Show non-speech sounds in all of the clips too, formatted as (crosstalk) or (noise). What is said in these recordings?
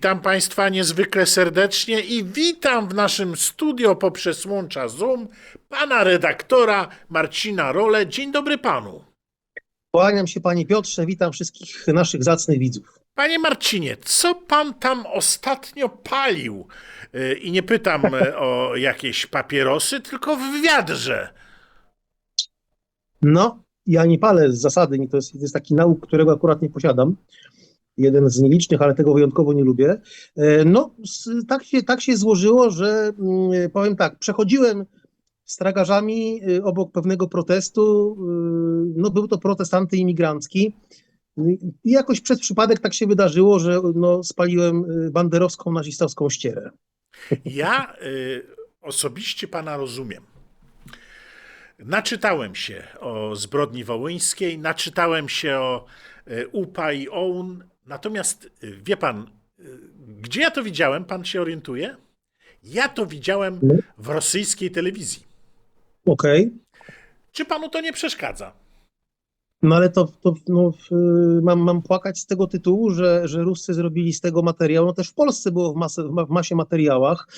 Witam Państwa niezwykle serdecznie i witam w naszym studio poprzez łącza Zoom pana redaktora Marcina Role. Dzień dobry panu. Kłaniam się Panie Piotrze, witam wszystkich naszych zacnych widzów. Panie Marcinie, co pan tam ostatnio palił? Y, I nie pytam y, o jakieś papierosy, tylko w wiadrze. No, ja nie palę z zasady, to jest, to jest taki nauk, którego akurat nie posiadam. Jeden z nielicznych, ale tego wyjątkowo nie lubię. E, No, tak się, tak się złożyło, że mm, powiem tak, przechodziłem z tragarzami y, obok pewnego protestu. No, był to protest antyimigrancki. Y, I jakoś przez przypadek tak się wydarzyło, że no, spaliłem banderowską, nazistowską ścierę. Ja y, osobiście pana rozumiem. Naczytałem się o zbrodni wołyńskiej, naczytałem się o UPA i OUN. Natomiast y, wie pan, y, gdzie ja to widziałem? Pan się orientuje? Ja to widziałem w rosyjskiej telewizji. Okej. Czy panu to nie przeszkadza? No ale to, to no, mam, mam płakać z tego tytułu, że, że Ruscy zrobili z tego materiał. No też w Polsce było w, masę, w masie materiałach.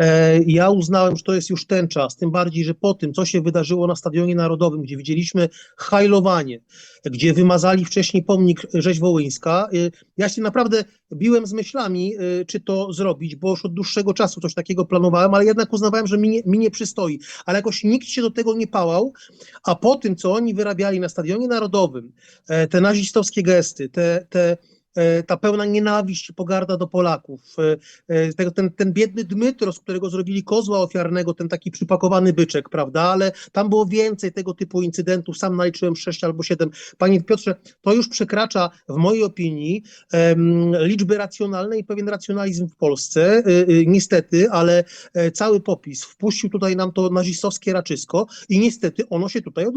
E, ja uznałem, że to jest już ten czas, tym bardziej, że po tym, co się wydarzyło na Stadionie Narodowym, gdzie widzieliśmy hajlowanie, gdzie wymazali wcześniej pomnik rzeź Wołyńska, e, ja się naprawdę biłem z myślami, e, czy to zrobić, bo już od dłuższego czasu coś takiego planowałem, ale jednak uznawałem, że mi nie, mi nie przystoi. Ale jakoś nikt się do tego nie pałał, a po tym, co oni wyrabiali na Stadionie Narodowym, te nazistowskie gesty, te, te, ta pełna nienawiść i pogarda do Polaków, e, e, ten, ten biedny Dmytro, z którego zrobili kozła ofiarnego, ten taki przypakowany byczek, prawda, ale tam było więcej tego typu incydentów, sam naliczyłem sześć albo siedem. Panie Piotrze, to już przekracza w mojej opinii liczby racjonalne i pewien racjonalizm w Polsce, y, y, niestety, ale e, cały popis wpuścił tutaj nam to nazistowskie raczysko i niestety ono się tutaj y,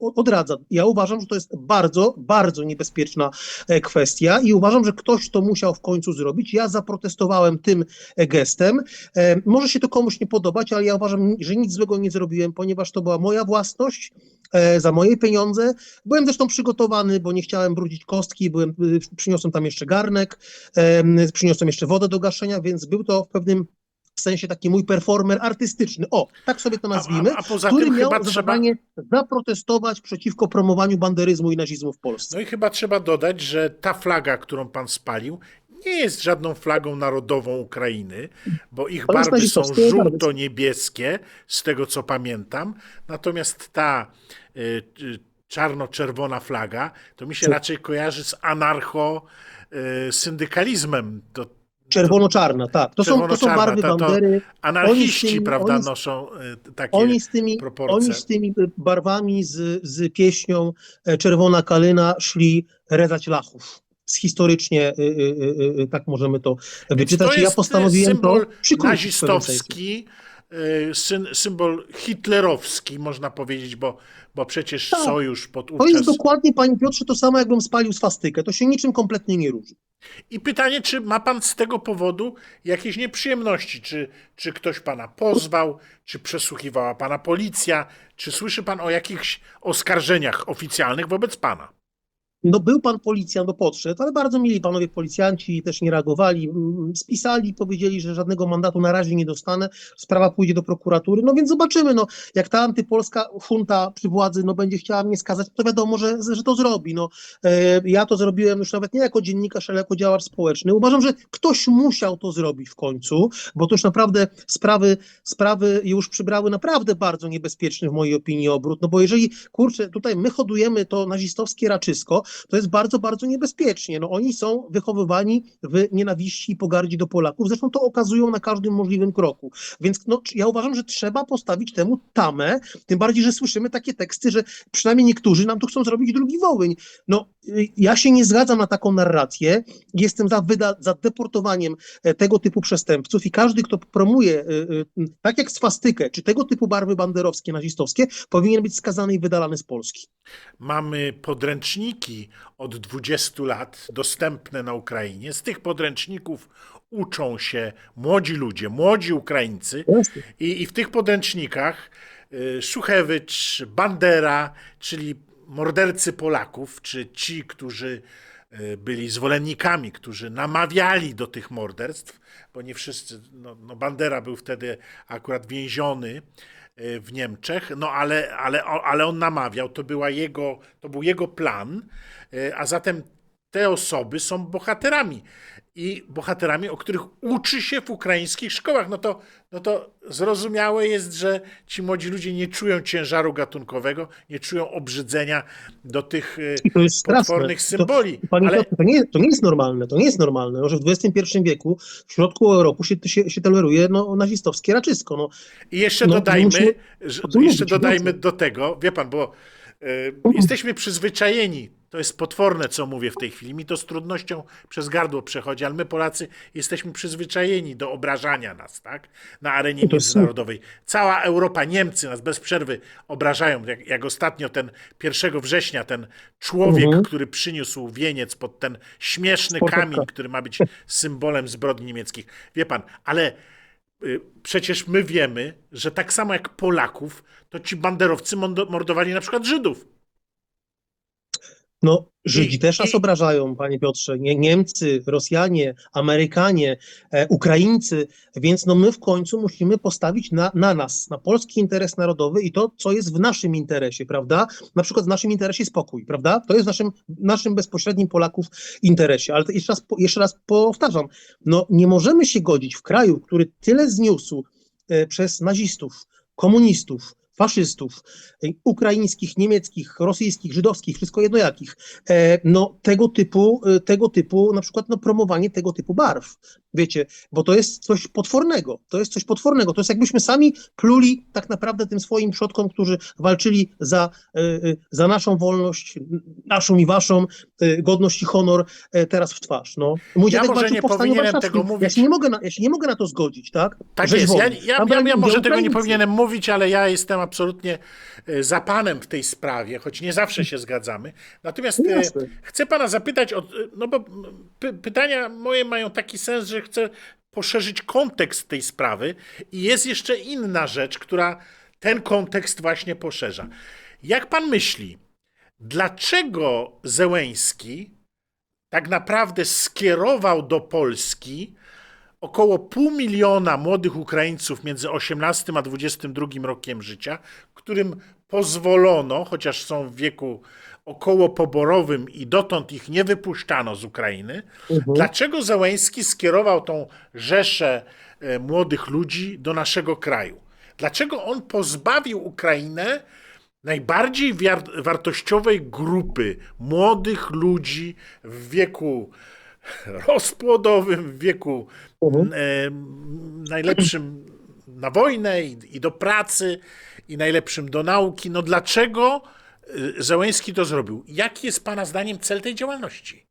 odradza. Ja uważam, że to jest bardzo, bardzo niebezpieczna e, kwestia i uważam, że ktoś to musiał w końcu zrobić. Ja zaprotestowałem tym e, gestem. E, Może się to komuś nie podobać, ale ja uważam, że nic złego nie zrobiłem, ponieważ to była moja własność, e, za moje pieniądze. Byłem zresztą przygotowany, bo nie chciałem brudzić kostki, byłem, przyniosłem tam jeszcze garnek, em, przyniosłem jeszcze wodę do gaszenia, więc był to w pewnym sensie taki mój performer artystyczny. O, tak sobie to nazwijmy, a, a poza który tym miał chyba trzeba, zaprotestować przeciwko promowaniu banderyzmu i nazizmu w Polsce. no i chyba trzeba dodać, że ta flaga, którą pan spalił, nie jest żadną flagą narodową Ukrainy, bo ich barwy są żółto-niebieskie, z tego co pamiętam. Natomiast ta y, y, czarno-czerwona flaga, to mi się raczej kojarzy z anarcho-syndykalizmem. To Czerwono-czarna, tak. To są, to są barwy to- to bandery. anarchiści, tymi- prawda, oni noszą y, takie Oni z tymi, proporcje. oni z tymi barwami, z, z pieśnią e, Czerwona Kalina szli rezać lachów. Historycznie, y, y, y, tak możemy to wyczytać. to ja postanowiłem symbol to nazistowski, syn, symbol hitlerowski, można powiedzieć, bo, bo przecież Tak. sojusz To jest dokładnie, panie Piotrze, to samo jakbym spalił swastykę. To się niczym kompletnie nie różni. I pytanie, czy ma pan z tego powodu jakieś nieprzyjemności? Czy, czy ktoś pana pozwał, czy przesłuchiwała pana policja? Czy słyszy pan o jakichś oskarżeniach oficjalnych wobec pana? No był pan policjant, no podszedł, ale bardzo mili panowie policjanci też nie reagowali. Mm, Spisali, powiedzieli, że żadnego mandatu na razie nie dostanę, sprawa pójdzie do prokuratury, no więc zobaczymy, no jak ta antypolska junta przy władzy, no będzie chciała mnie skazać, to wiadomo, że, że to zrobi, no. E, ja to zrobiłem już nawet nie jako dziennikarz, ale jako działacz społeczny. Uważam, że ktoś musiał to zrobić w końcu, bo to już naprawdę sprawy, sprawy już przybrały naprawdę bardzo niebezpieczny w mojej opinii obrót, no bo jeżeli, kurczę, tutaj my hodujemy to nazistowskie raczysko, to jest bardzo, bardzo niebezpiecznie. No, oni są wychowywani w nienawiści i pogardzie do Polaków. Zresztą to okazują na każdym możliwym kroku. Więc no, ja uważam, że trzeba postawić temu tamę, tym bardziej, że słyszymy takie teksty, że przynajmniej niektórzy nam tu chcą zrobić drugi Wołyń. No, ja się nie zgadzam na taką narrację. Jestem za, wyda- za deportowaniem e, tego typu przestępców i każdy, kto promuje, y, y, tak jak swastykę, czy tego typu barwy banderowskie, nazistowskie, powinien być skazany i wydalany z Polski. Mamy podręczniki od 20 lat dostępne na Ukrainie. Z tych podręczników uczą się młodzi ludzie, młodzi Ukraińcy. I, I w tych podręcznikach Szuchewicz, Bandera, czyli mordercy Polaków, czy ci, którzy y, byli zwolennikami, którzy namawiali do tych morderstw, bo nie wszyscy, no, no Bandera był wtedy akurat więziony y, w Niemczech, no ale, ale, ale on namawiał, to, była jego, to był jego plan, y, a zatem te osoby są bohaterami i bohaterami, o których uczy się w ukraińskich szkołach. No to, no to zrozumiałe jest, że ci młodzi ludzie nie czują ciężaru gatunkowego, nie czują obrzydzenia do tych y, to potwornych To- symboli. Panie Ale to nie, to nie jest normalne, to nie jest normalne, no, że w XXI wieku w środku Europy się, się, się toleruje no, nazistowskie raczysko. No. I jeszcze No, dodajmy, musimy że, jeszcze dodajmy bardzo. do tego, wie pan, bo e, Mhm. jesteśmy przyzwyczajeni, to jest potworne, co mówię w tej chwili, mi to z trudnością przez gardło przechodzi, ale my Polacy jesteśmy przyzwyczajeni do obrażania nas, tak, na arenie międzynarodowej. Cała Europa, Niemcy nas bez przerwy obrażają, jak, jak ostatnio ten 1 września, ten człowiek, Mhm. który przyniósł wieniec pod ten śmieszny Sportówka. kamień, który ma być symbolem zbrodni niemieckich. Wie pan, ale y, przecież my wiemy, że tak samo jak Polaków, to ci banderowcy mordowali na przykład Żydów. No, Żydzi też nas obrażają, panie Piotrze. Nie, Niemcy, Rosjanie, Amerykanie, e, Ukraińcy, więc no my w końcu musimy postawić na, na nas, na polski interes narodowy i to, co jest w naszym interesie, prawda? Na przykład w naszym interesie spokój, prawda? To jest w naszym, naszym bezpośrednim Polaków interesie. Ale to jeszcze raz, jeszcze raz powtarzam, no nie możemy się godzić w kraju, który tyle zniósł e, przez nazistów, komunistów, faszystów, e, ukraińskich, niemieckich, rosyjskich, żydowskich, wszystko jedno jakich, e, no tego typu, e, tego typu, na przykład no, promowanie tego typu barw, wiecie, bo to jest coś potwornego, to jest coś potwornego, to jest jakbyśmy sami pluli tak naprawdę tym swoim przodkom, którzy walczyli za, e, e, za naszą wolność, naszą i waszą, e, godność i honor teraz w twarz, no. Mój Ja może nie powinienem tego Ja mówić. się nie mogę na, ja się nie mogę na to zgodzić, tak? Tak Rzecz jest. Ja, ja, ja, ja może tego nie powinienem mówić, ale ja jestem absolutnie za panem w tej sprawie, choć nie zawsze się zgadzamy. Natomiast jasne. chcę pana zapytać, o, no bo py, pytania moje mają taki sens, że chcę poszerzyć kontekst tej sprawy i jest jeszcze inna rzecz, która ten kontekst właśnie poszerza. Jak pan myśli, dlaczego Zełęński tak naprawdę skierował do Polski około pół miliona młodych Ukraińców między 18 a 22 rokiem życia, którym pozwolono, chociaż są w wieku około poborowym i dotąd ich nie wypuszczano z Ukrainy, Mhm. dlaczego Załęski skierował tą rzeszę e, młodych ludzi do naszego kraju? Dlaczego on pozbawił Ukrainę najbardziej wartościowej grupy młodych ludzi w wieku rozpłodowym, w wieku Mhm. e, najlepszym na wojnę i, i do pracy, i najlepszym do nauki. No dlaczego Zełęński to zrobił? Jaki jest Pana zdaniem cel tej działalności?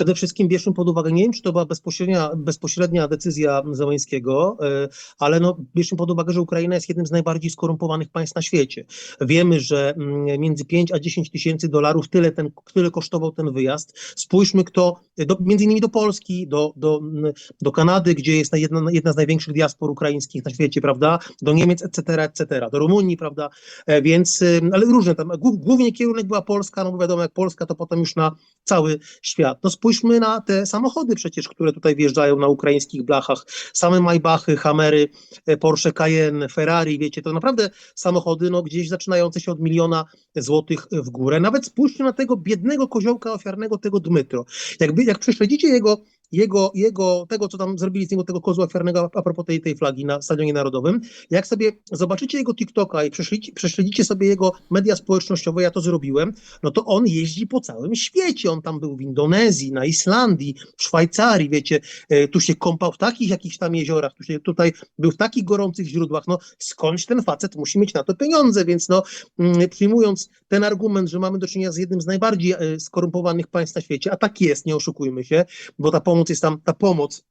Przede wszystkim bierzmy pod uwagę, nie wiem, czy to była bezpośrednia, bezpośrednia decyzja Załęskiego, e, ale no, bierzmy pod uwagę, że Ukraina jest jednym z najbardziej skorumpowanych państw na świecie. Wiemy, że mm, między 5 a 10 tysięcy dolarów tyle, ten, tyle kosztował ten wyjazd. Spójrzmy, kto, do, między innymi do Polski, do, do, mm, do Kanady, gdzie jest jedna, jedna z największych diaspor ukraińskich na świecie, prawda, do Niemiec, etc., etc., do Rumunii, prawda, E, więc, ale różne tam, głó- głównie kierunek była Polska, no bo wiadomo, jak Polska, to potem już na cały świat. No spójrzmy na te samochody przecież, które tutaj wjeżdżają na ukraińskich blachach, same Maybachy, Hammery, e, Porsche Cayenne, Ferrari, wiecie, to naprawdę samochody, no gdzieś zaczynające się od miliona złotych w górę. Nawet spójrzcie na tego biednego koziołka ofiarnego, tego Dmytro. Jakby, jak prześledzicie jego jego, jego, tego, co tam zrobili z niego, tego kozła ofiarnego, a- propos tej, tej flagi na Stadionie Narodowym, jak sobie zobaczycie jego TikToka i prześledzicie, prześledzicie sobie jego media społecznościowe, ja to zrobiłem, no to on jeździ po całym świecie. On tam był w Indonezji, na Islandii, w Szwajcarii, wiecie, e, tu się kąpał w takich jakichś tam jeziorach, tu się tutaj był w takich gorących źródłach. No skądś ten facet musi mieć na to pieniądze, więc no mm, przyjmując ten argument, że mamy do czynienia z jednym z najbardziej e, skorumpowanych państw na świecie, a tak jest, nie oszukujmy się, bo ta pomoc jest tam, ta pomoc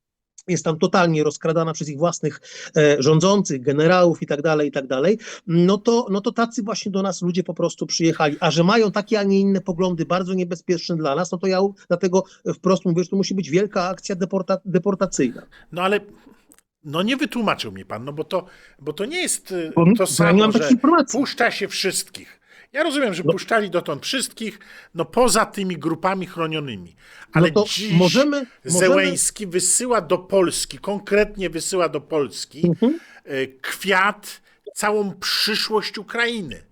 jest tam totalnie rozkradana przez ich własnych e, rządzących, generałów i tak dalej, i tak dalej, no to, no to tacy właśnie do nas ludzie po prostu przyjechali. A że mają takie, a nie inne poglądy, bardzo niebezpieczne dla nas, no to ja dlatego wprost mówię, że to musi być wielka akcja deporta, deportacyjna. No ale no nie wytłumaczył mi Pan, no bo to, bo to nie jest Bo, to bo ja nie samo, mam że puszcza się wszystkich. Ja rozumiem, że No. puszczali dotąd wszystkich, no poza tymi grupami chronionymi. Ale no to dziś możemy, możemy Zełęński wysyła do Polski, konkretnie wysyła do Polski Mhm. e, kwiat, całą przyszłość Ukrainy.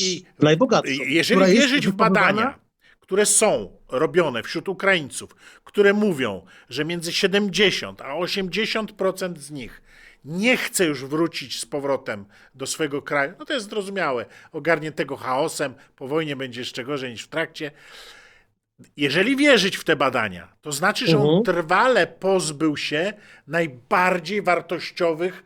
I najbogatszą, jeżeli wierzyć w badania, które są robione wśród Ukraińców, które mówią, że między 70 a 80% z nich nie chce już wrócić z powrotem do swojego kraju, no to jest zrozumiałe, ogarniętego chaosem, po wojnie będzie jeszcze gorzej niż w trakcie. Jeżeli wierzyć w te badania, to znaczy, że on Mhm. trwale pozbył się najbardziej wartościowych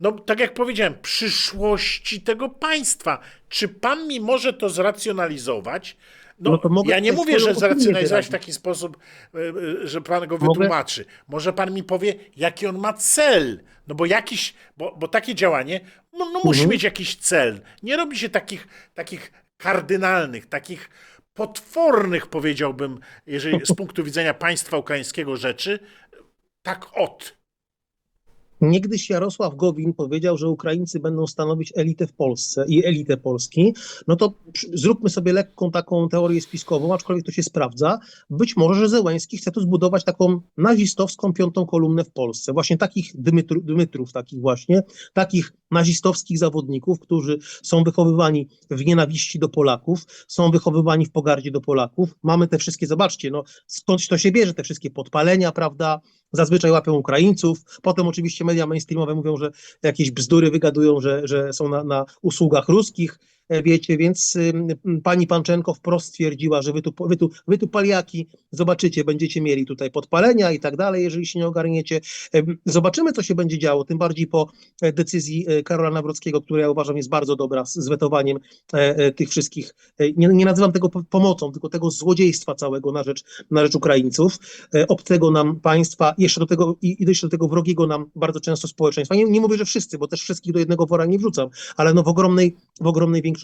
no, tak jak powiedziałem, przyszłości tego państwa. Czy pan mi może to zracjonalizować? No, No to mogę ja nie mówię, że zracjonalizować w taki sposób, e, e, że pan go Mogę? wytłumaczy. Może pan mi powie, jaki on ma cel? No bo jakiś, bo, bo takie działanie, no, no musi Mhm. mieć jakiś cel. Nie robi się takich, takich kardynalnych, takich potwornych, powiedziałbym, jeżeli z punktu widzenia państwa ukraińskiego rzeczy, tak od. Niegdyś Jarosław Gowin powiedział, że Ukraińcy będą stanowić elitę w Polsce i elitę Polski. No to zróbmy sobie lekką taką teorię spiskową, aczkolwiek to się sprawdza. Być może, że Zełęński chce tu zbudować taką nazistowską piątą kolumnę w Polsce. Właśnie takich Dymitrów, takich właśnie, takich nazistowskich zawodników, którzy są wychowywani w nienawiści do Polaków, są wychowywani w pogardzie do Polaków. Mamy te wszystkie, zobaczcie, no skądś to się bierze, te wszystkie podpalenia, prawda? Zazwyczaj łapią Ukraińców, potem oczywiście media mainstreamowe mówią, że jakieś bzdury wygadują, że, że są na, na usługach ruskich, wiecie, więc pani Panczenko wprost stwierdziła, że wy tu, wy, tu, wy tu paliaki, zobaczycie, będziecie mieli tutaj podpalenia i tak dalej, jeżeli się nie ogarniecie. Zobaczymy, co się będzie działo, tym bardziej po e, decyzji e, Karola Nawrockiego, która ja uważam jest bardzo dobra z, wetowaniem e, tych wszystkich, nie, nie nazywam tego po- pomocą, tylko tego złodziejstwa całego na rzecz, na rzecz Ukraińców, obcego nam państwa, jeszcze do tego i jeszcze do tego wrogiego nam bardzo często społeczeństwa. Nie, nie mówię, że wszyscy, bo też wszystkich do jednego wora nie wrzucam, ale no w ogromnej, w ogromnej większości.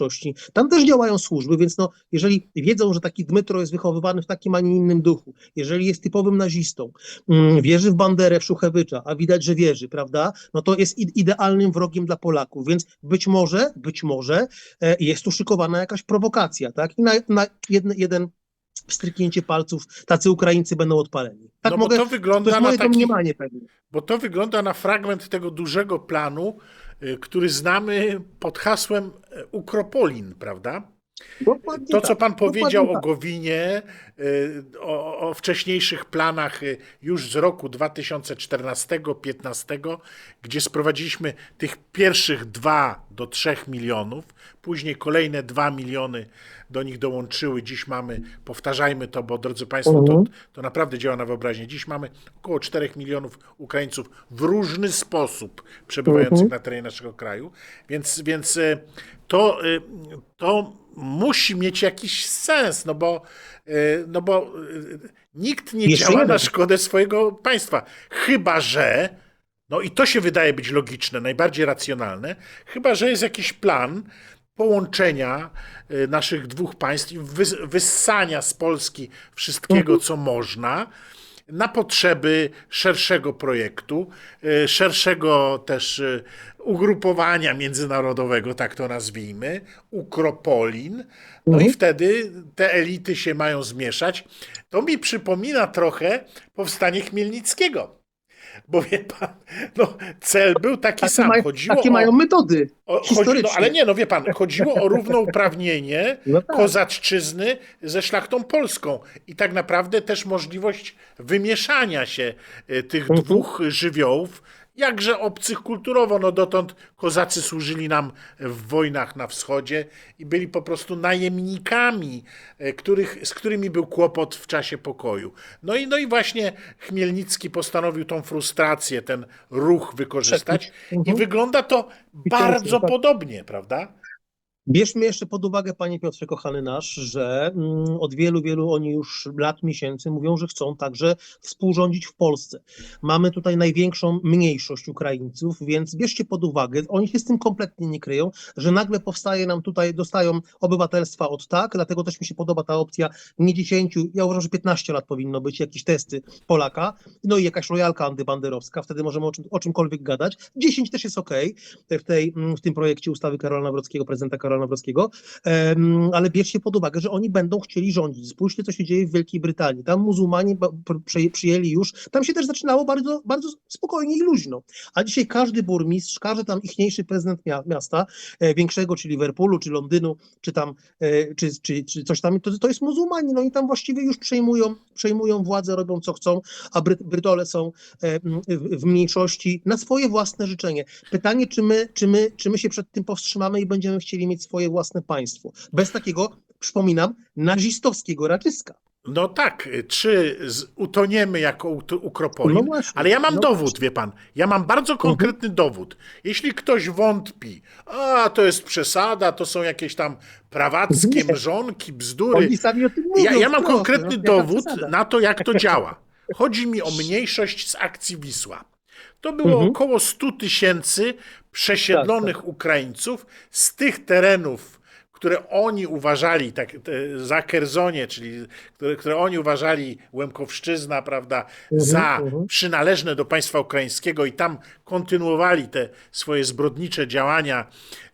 Tam też działają służby, więc no, jeżeli wiedzą, że taki Dmytro jest wychowywany w takim, a nie innym duchu, jeżeli jest typowym nazistą, mm, wierzy w Banderę, w Szuchewycza, a widać, że wierzy, prawda, no to jest ide- idealnym wrogiem dla Polaków, więc być może, być może e, jest tu szykowana jakaś prowokacja, tak, i na, na jeden wstryknięcie palców tacy Ukraińcy będą odpaleni. Tak no bo mogę, to to wygląda jest na taki, pewnie. Bo to wygląda na fragment tego dużego planu, który znamy pod hasłem y, Ukropolin, prawda? To, co tak, pan powiedział o tak. Gowinie, y, o, o wcześniejszych planach y, już z roku 2014-15, gdzie sprowadziliśmy tych pierwszych 2 do 3 milionów, później kolejne 2 miliony do nich dołączyły. Dziś mamy, powtarzajmy to, bo drodzy Państwo, to, Mhm. to naprawdę działa na wyobraźnię. Dziś mamy około 4 milionów Ukraińców w różny sposób przebywających Mhm. na terenie naszego kraju, więc, więc y, to, to musi mieć jakiś sens, no bo, y, no bo y, nikt nie działa na szkodę swojego państwa. Chyba, że, no i to się wydaje być logiczne, najbardziej racjonalne, chyba, że jest jakiś plan połączenia y, naszych dwóch państw wyssania z Polski wszystkiego, co można, na potrzeby szerszego projektu, y, szerszego też y, ugrupowania międzynarodowego, tak to nazwijmy, Ukropolin. No i wtedy te elity się mają zmieszać. To mi przypomina trochę powstanie Chmielnickiego. Bo wie pan, no, cel był taki Takie, sam. Chodziło takie o, mają metody o, chodzi, no, ale nie, no wie pan, chodziło o równouprawnienie (laughs) No tak. kozaczczyzny ze szlachtą polską i tak naprawdę też możliwość wymieszania się y, tych Mhm. dwóch żywiołów, jakże obcych kulturowo. No dotąd kozacy służyli nam w wojnach na wschodzie i byli po prostu najemnikami, y, których, z którymi był kłopot w czasie pokoju. No i, no i właśnie Chmielnicki postanowił tą frustrację, ten ruch wykorzystać i Mhm. wygląda to I bardzo podobnie, prawda? Bierzmy jeszcze pod uwagę, panie Piotrze, kochany nasz, że mm, od wielu, wielu oni już lat, miesięcy mówią, że chcą także współrządzić w Polsce. Mamy tutaj największą mniejszość Ukraińców, więc bierzcie pod uwagę, oni się z tym kompletnie nie kryją, że nagle powstaje nam tutaj, dostają obywatelstwa od tak, dlatego też mi się podoba ta opcja nie 10, ja uważam, że 15 lat powinno być, jakieś testy Polaka, no i jakaś lojalka antybanderowska, wtedy możemy o, czym, o czymkolwiek gadać. 10 też jest okej w, tej, w tym projekcie ustawy Karola Nawrockiego, prezydenta Karola Karola Nawrockiego, ale bierzcie pod uwagę, że oni będą chcieli rządzić. Spójrzcie, co się dzieje w Wielkiej Brytanii. Tam muzułmanie przyjęli już, tam się też zaczynało bardzo, bardzo spokojnie i luźno. A dzisiaj każdy burmistrz, każdy tam ichniejszy prezydent mia- miasta, e, większego, czy Liverpoolu, czy Londynu, czy tam, e, czy, czy, czy coś tam, to, to jest muzułmanin. No i tam właściwie już przejmują, przejmują władzę, robią co chcą, a Bry, Brytole są e, w mniejszości na swoje własne życzenie. Pytanie, czy my, czy, my, czy my się przed tym powstrzymamy i będziemy chcieli mieć swoje własne państwo. Bez takiego, przypominam, nazistowskiego raczyska. No tak, czy z, utoniemy jako ukropolin, No właśnie, ale ja mam no dowód, właśnie. wie pan. Ja mam bardzo konkretny dowód. Jeśli ktoś wątpi, a to jest przesada, to są jakieś tam prawackie Nie. mrzonki, bzdury. Oni sami o tym mówią. Ja, ja mam konkretny no, dowód na to, jak to (laughs) działa. Chodzi mi o mniejszość z akcji Wisła. To było Mhm. około 100 tysięcy przesiedlonych Tak, Ukraińców z tych terenów, które oni uważali, tak, te, za Kerzonie, czyli które, które oni uważali, Łemkowszczyzna, prawda, za mhm. przynależne do państwa ukraińskiego i tam kontynuowali te swoje zbrodnicze działania,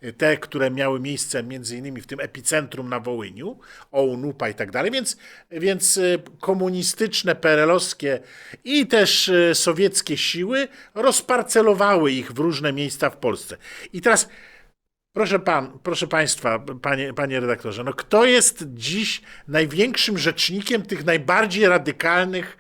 y, te, które miały miejsce między innymi w tym epicentrum na Wołyniu, OUN-UPA i tak dalej, więc, więc y, komunistyczne, perelowskie i też y, sowieckie siły rozparcelowały ich w różne miejsca w Polsce. I teraz Proszę, pan, proszę Państwa, panie, panie redaktorze, no kto jest dziś największym rzecznikiem tych najbardziej radykalnych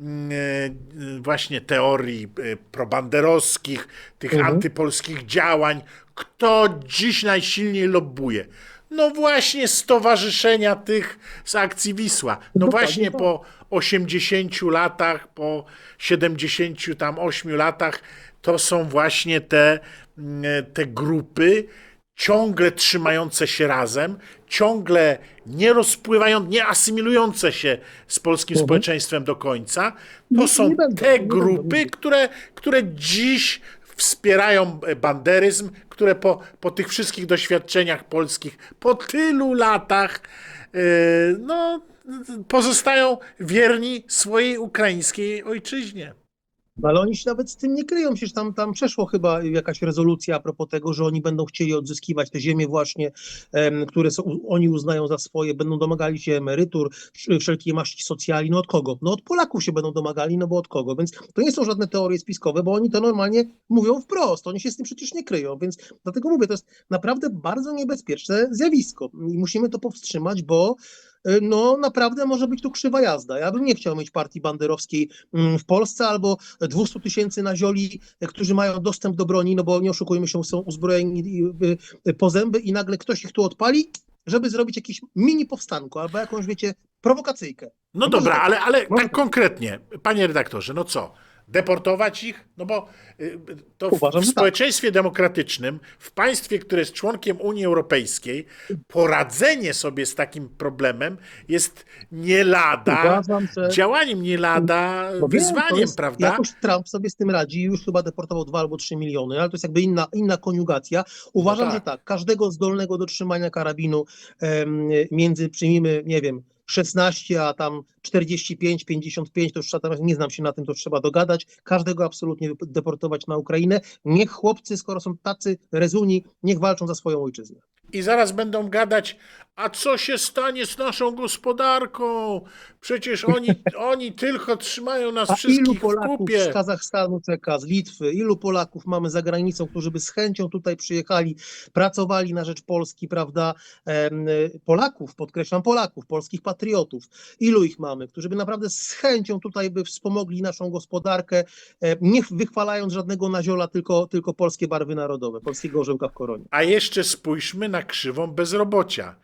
mm, e, właśnie teorii e, probanderowskich, tych Mhm. antypolskich działań? Kto dziś najsilniej lobbuje? No właśnie stowarzyszenia tych z akcji Wisła. No Dokładnie właśnie tak. po 80 latach, po 78 latach, to są właśnie te, mm, te grupy ciągle trzymające się razem, ciągle nie rozpływające, nie asymilujące się z polskim Mhm. społeczeństwem do końca. To Nie- są nie będą, te grupy, które, które dziś wspierają banderyzm, które po, po tych wszystkich doświadczeniach polskich, po tylu latach, yy, no, pozostają wierni swojej ukraińskiej ojczyźnie. No Ale oni się nawet z tym nie kryją, przecież tam, tam przeszło chyba jakaś rezolucja a propos tego, że oni będą chcieli odzyskiwać te ziemie właśnie, em, które są, oni uznają za swoje, będą domagali się emerytur, sz- wszelkiej maści socjali, no od kogo? No od Polaków się będą domagali, no bo od kogo? Więc to nie są żadne teorie spiskowe, bo oni to normalnie mówią wprost, oni się z tym przecież nie kryją, więc dlatego mówię, to jest naprawdę bardzo niebezpieczne zjawisko. I musimy to powstrzymać, bo no naprawdę może być tu krzywa jazda. Ja bym nie chciał mieć partii banderowskiej mm, w Polsce albo 200 tysięcy nazioli, e, którzy mają dostęp do broni, no bo nie oszukujmy się, są uzbrojeni y, po zęby i nagle ktoś ich tu odpali, żeby zrobić jakieś mini powstanko albo jakąś, wiecie, prowokacyjkę. No No dobra, tak. ale, ale tak. konkretnie, panie redaktorze, no co? Deportować ich? No bo y, to w, Uważam, w tak. społeczeństwie demokratycznym, w państwie, które jest członkiem Unii Europejskiej, poradzenie sobie z takim problemem jest nie lada Uważam, że działaniem, nie lada No wyzwaniem, jest- prawda? Jakoś Trump sobie z tym radzi, już chyba deportował 2 albo 3 miliony, ale to jest jakby inna, inna koniugacja. Uważam, tak. że tak, każdego zdolnego do trzymania karabinu em, między, przyjmijmy, nie wiem, 16, a tam 45, 55, to już trzeba, nie znam się na tym, to trzeba dogadać. Każdego absolutnie deportować na Ukrainę. Niech chłopcy, skoro są tacy rezuni, niech walczą za swoją ojczyznę. I zaraz będą gadać, a co się stanie z naszą gospodarką? Przecież oni, (laughs) oni tylko trzymają nas A ilu wszystkich w Polaków kupie. z Kazachstanu czeka, z Litwy, ilu Polaków mamy za granicą, którzy by z chęcią tutaj przyjechali, pracowali na rzecz Polski, prawda? Polaków, podkreślam Polaków, polskich patriotów. Ilu ich mamy, którzy by naprawdę z chęcią tutaj by wspomogli naszą gospodarkę, nie wychwalając żadnego naziola, tylko, tylko polskie barwy narodowe, polskiego orzełka w koronie. A jeszcze spójrzmy na krzywą bezrobocia.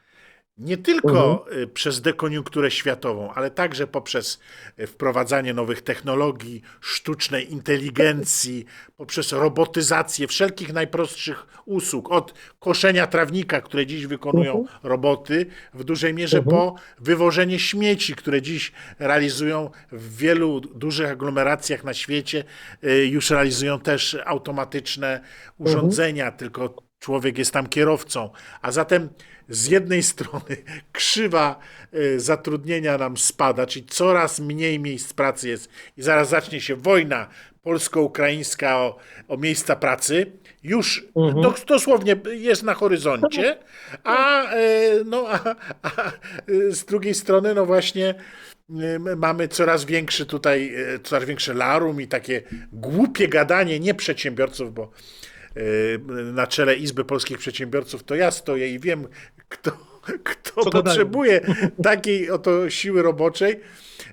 Nie tylko y, przez dekoniunkturę światową, ale także poprzez y, wprowadzanie nowych technologii, sztucznej inteligencji, poprzez robotyzację wszelkich najprostszych usług, od koszenia trawnika, które dziś wykonują roboty, w dużej mierze Mhm. po wywożenie śmieci, które dziś realizują w wielu dużych aglomeracjach na świecie, y, już realizują też automatyczne urządzenia, tylko człowiek jest tam kierowcą. A zatem z jednej (laughs) strony krzywa y, zatrudnienia nam spada, czyli coraz mniej miejsc pracy jest i zaraz zacznie się wojna polsko-ukraińska o, o miejsca pracy już Mhm. dos- dosłownie jest na horyzoncie, a, e, no, a, a e, z drugiej strony, no właśnie mamy coraz większy tutaj, coraz większe larum i takie głupie gadanie nie przedsiębiorców, bo na czele Izby Polskich Przedsiębiorców to ja stoję i wiem, kto, (laughs) kto Co potrzebuje takiej oto siły roboczej.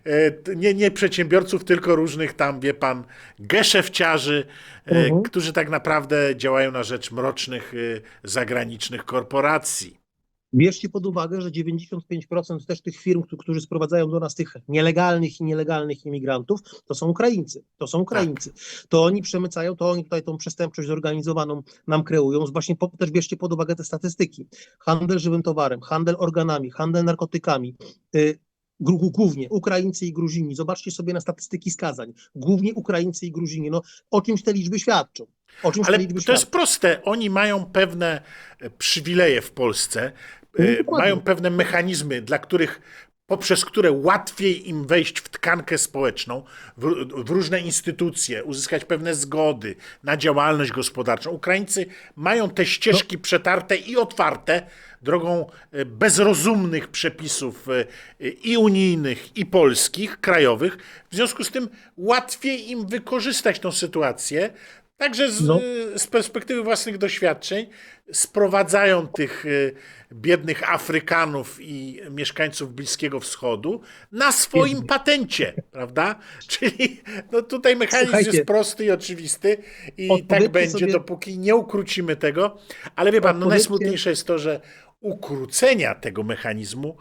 E, Nie, nie przedsiębiorców, tylko różnych tam, wie pan, geszefciarzy, e, Mhm. którzy tak naprawdę działają na rzecz mrocznych e, zagranicznych korporacji. Bierzcie pod uwagę, że 95% też tych firm, któ- którzy sprowadzają do nas tych nielegalnych i nielegalnych imigrantów, to są Ukraińcy. To są Ukraińcy. To oni przemycają, to oni tutaj tą przestępczość zorganizowaną nam kreują. Właśnie po, też bierzcie pod uwagę te statystyki. Handel żywym towarem, handel organami, handel narkotykami. Y, Głównie Ukraińcy i Gruzini. Zobaczcie sobie na statystyki skazań. Głównie Ukraińcy i Gruzini. No, o czymś te liczby świadczą. O czymś Ale te liczby to świadczą. jest proste. Oni mają pewne e, przywileje w Polsce, e, No, mają pewne mechanizmy, dla których poprzez które łatwiej im wejść w tkankę społeczną, w, w różne instytucje, uzyskać pewne zgody na działalność gospodarczą. Ukraińcy mają te ścieżki przetarte i otwarte drogą e, bezrozumnych przepisów e, i unijnych, i polskich, krajowych. W związku z tym łatwiej im wykorzystać tą sytuację. Także z, No. z perspektywy własnych doświadczeń sprowadzają tych y, biednych Afrykanów i mieszkańców Bliskiego Wschodu na swoim Biednych. patencie, prawda? (laughs) Czyli no tutaj mechanizm Słuchajcie, jest prosty i oczywisty i tak będzie, sobie- dopóki nie ukrócimy tego. Ale wie pan, no najsmutniejsze jest to, że ukrócenia tego mechanizmu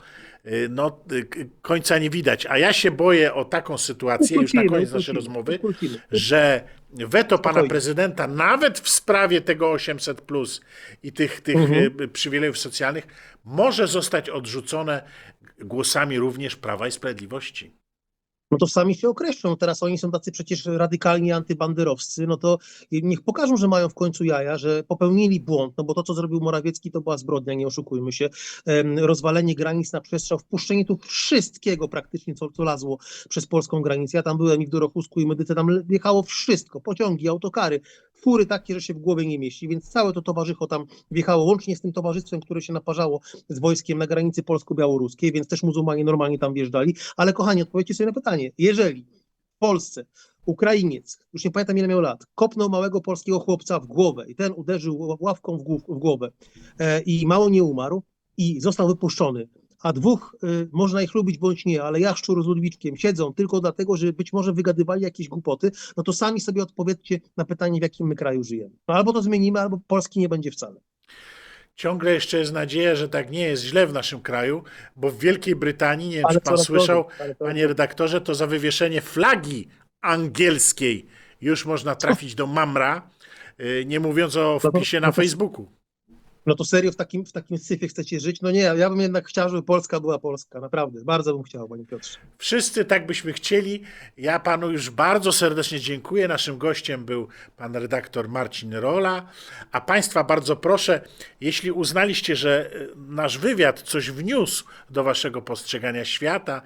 no, y, końca nie widać. A ja się boję o taką sytuację, już na koniec naszej rozmowy, że weto pana prezydenta, nawet w sprawie tego 800 plus i tych, tych Mhm. y, przywilejów socjalnych, może zostać odrzucone głosami również Prawa i Sprawiedliwości. No to sami się określą. Teraz oni są tacy przecież radykalni antybandyrowscy, no to niech pokażą, że mają w końcu jaja, że popełnili błąd, no bo to, co zrobił Morawiecki, to była zbrodnia, nie oszukujmy się. Rozwalenie granic na przestrzał, wpuszczenie tu wszystkiego praktycznie, co, co lazło przez polską granicę. Ja tam byłem i w Dorochusku i Medyce, tam wjechało wszystko, pociągi, autokary, fury takie, że się w głowie nie mieści, więc całe to towarzycho tam wjechało, łącznie z tym towarzystwem, które się naparzało z wojskiem na granicy polsko-białoruskiej, więc też muzułmanie normalnie tam wjeżdżali. Ale kochani, odpowiedzcie sobie na pytanie. Jeżeli w Polsce Ukrainiec, już nie pamiętam ile miał lat, kopnął małego polskiego chłopca w głowę i ten uderzył ławką w głowę e, i mało nie umarł i został wypuszczony, a dwóch, y, można ich lubić bądź nie, ale Jaszczur z Ludwiczkiem siedzą tylko dlatego, że być może wygadywali jakieś głupoty, no to sami sobie odpowiedzcie na pytanie, w jakim my kraju żyjemy. No albo to zmienimy, albo Polski nie będzie wcale. Ciągle jeszcze jest nadzieja, że tak nie jest źle w naszym kraju, bo w Wielkiej Brytanii, nie wiem, Ale czy pan słyszał, ale coraz panie redaktorze, to za wywieszenie flagi angielskiej już można trafić do Mamra, y, nie mówiąc o No to- wpisie na no to- Facebooku. No to serio w takim, w takim syfie chcecie żyć? No nie, ja bym jednak chciał, żeby Polska była Polska, naprawdę. Bardzo bym chciał, panie Piotrze. Wszyscy tak byśmy chcieli. Ja panu już bardzo serdecznie dziękuję. Naszym gościem był pan redaktor Marcin Rola. A państwa bardzo proszę, jeśli uznaliście, że nasz wywiad coś wniósł do waszego postrzegania świata,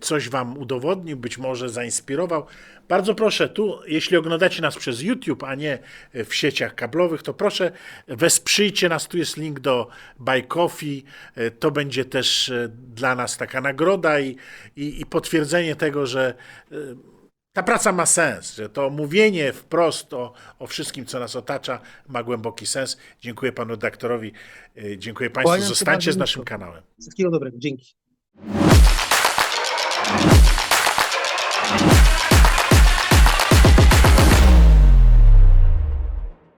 coś wam udowodnił, być może zainspirował, bardzo proszę, tu, jeśli oglądacie nas przez YouTube, a nie w sieciach kablowych, to proszę wesprzyjcie nas. Tu jest link do Buy Coffee. To będzie też e, dla nas taka nagroda i, i, i potwierdzenie tego, że e, ta praca ma sens, że to mówienie wprost o, o wszystkim, co nas otacza, ma głęboki sens. Dziękuję panu redaktorowi, e, dziękuję państwu. Zostańcie z naszym kanałem. Wszystkiego dobrego, dzięki.